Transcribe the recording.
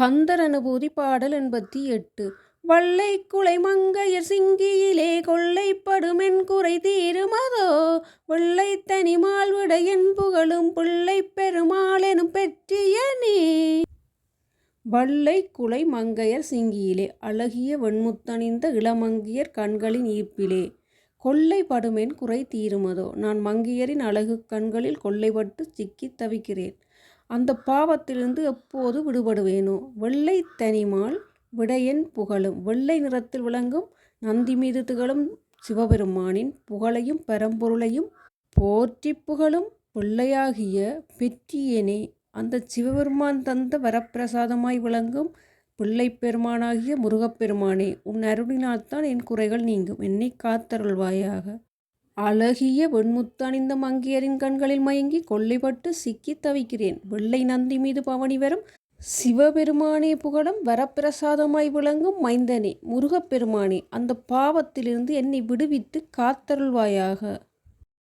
கந்தர் அனுபூதி பாடல் எண்பத்தி எட்டு. வள்ளை குலை மங்கையர் சிங்கியிலே கொள்ளைப்படுமென் குறை தீருமதோ? வெள்ளை தனிமால் விடையன் புகழும் பிள்ளை பெருமாளெனும் பெற்றியனே வள்ளை குலை மங்கையர் சிங்கியிலே அழகிய வெண்முத்தணிந்த இளமங்கியர் கண்களின் ஈர்ப்பிலே கொள்ளைப்படுமென் குறை தீருமதோ? நான் மங்கையரின் அழகு கண்களில் கொள்ளைப்பட்டு சிக்கித் தவிக்கிறேன். அந்த பாவத்திலிருந்து எப்போது விடுபடுவேனோ? வெள்ளை தனிமால் விடையன் புகழும். வெள்ளை நிறத்தில் விளங்கும் நந்தி மீது திகழும் சிவபெருமானின் புகழையும் பரம்பொருளையும் போற்றி புகழும் பிள்ளையாகிய பெற்றியனே அந்த சிவபெருமான் தந்த வரப்பிரசாதமாய் விளங்கும் பிள்ளை பெருமானாகிய முருகப்பெருமானே உன் அருளினால்தான் என் குறைகள் நீங்கும். என்னை காத்தருள்வாயாக. அழகிய வெண்முத்தணிந்த மங்கையரின் கண்களில் மயங்கி கொள்ளைப்பட்டு சிக்கித் தவிக்கிறேன். வெள்ளை நந்தி மீது பவனி வரும் சிவபெருமானே புகழும் வரப்பிரசாதமாய் விளங்கும் மைந்தனே முருகப்பெருமானே அந்த பாவத்திலிருந்து என்னை விடுவித்து காத்தருள்வாயாக.